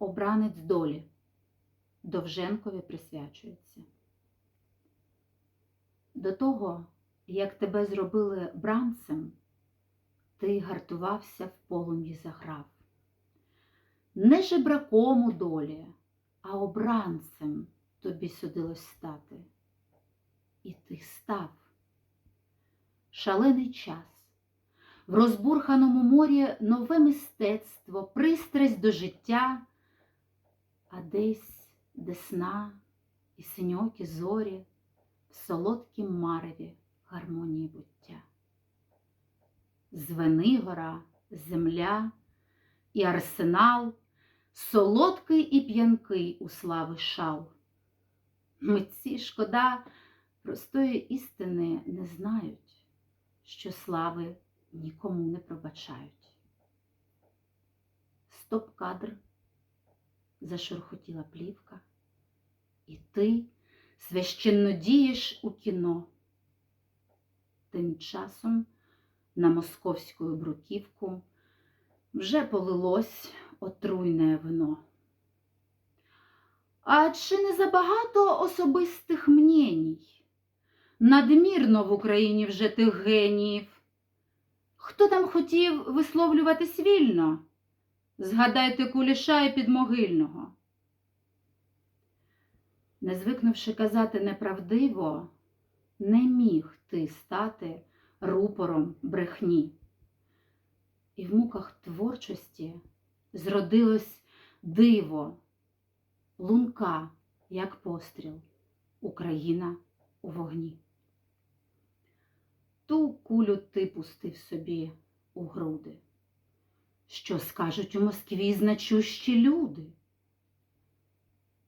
Обранець долі. Довженкові присвячується. До того, як тебе зробили бранцем, ти гартувався в полум'ї заграв. Не жебраком у долі, а обранцем тобі судилось стати. І ти став. Шалений час. В розбурханому морі нове мистецтво, пристрасть до життя, а десь десна і синьокі зорі в солодкім мареві гармонії буття. Звенигора, земля і арсенал, солодкий і п'янкий у слави шал. Митці шкода простої істини не знають, що слави нікому не пробачають. Стоп-кадр, зашурхотіла плівка, і ти священно дієш у кіно. Тим часом на московську бруківку вже полилось отруйне вино. А чи не забагато особистих мнєній? Надмірно в Україні вже тих геніїв. Хто там хотів висловлюватись вільно? Згадайте куліша і підмогильного. Не звикнувши казати неправдиво, не міг ти стати рупором брехні. І в муках творчості зродилось диво, лунка, як постріл, Україна у вогні. Ту кулю ти пустив собі у груди. Що скажуть у Москві значущі люди?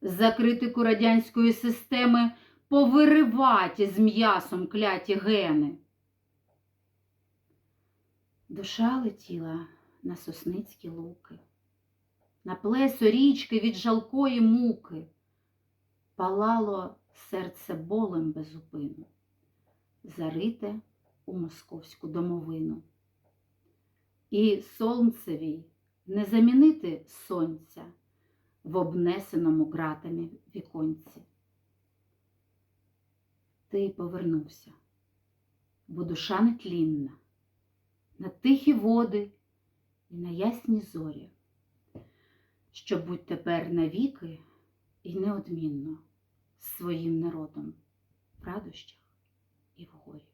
За критику радянської системи повириваті з м'ясом кляті гени. Душа летіла на сосницькі луки, на плесо річки від жалкої муки, палало серце болем без зупину, зарите у московську домовину. І сонцевій не замінити сонця в обнесеному ґратами віконці. Ти повернувся, бо душа нетлінна, на тихі води і на ясні зорі, що будь тепер навіки і неодмінно з своїм народом в радощах і в горі.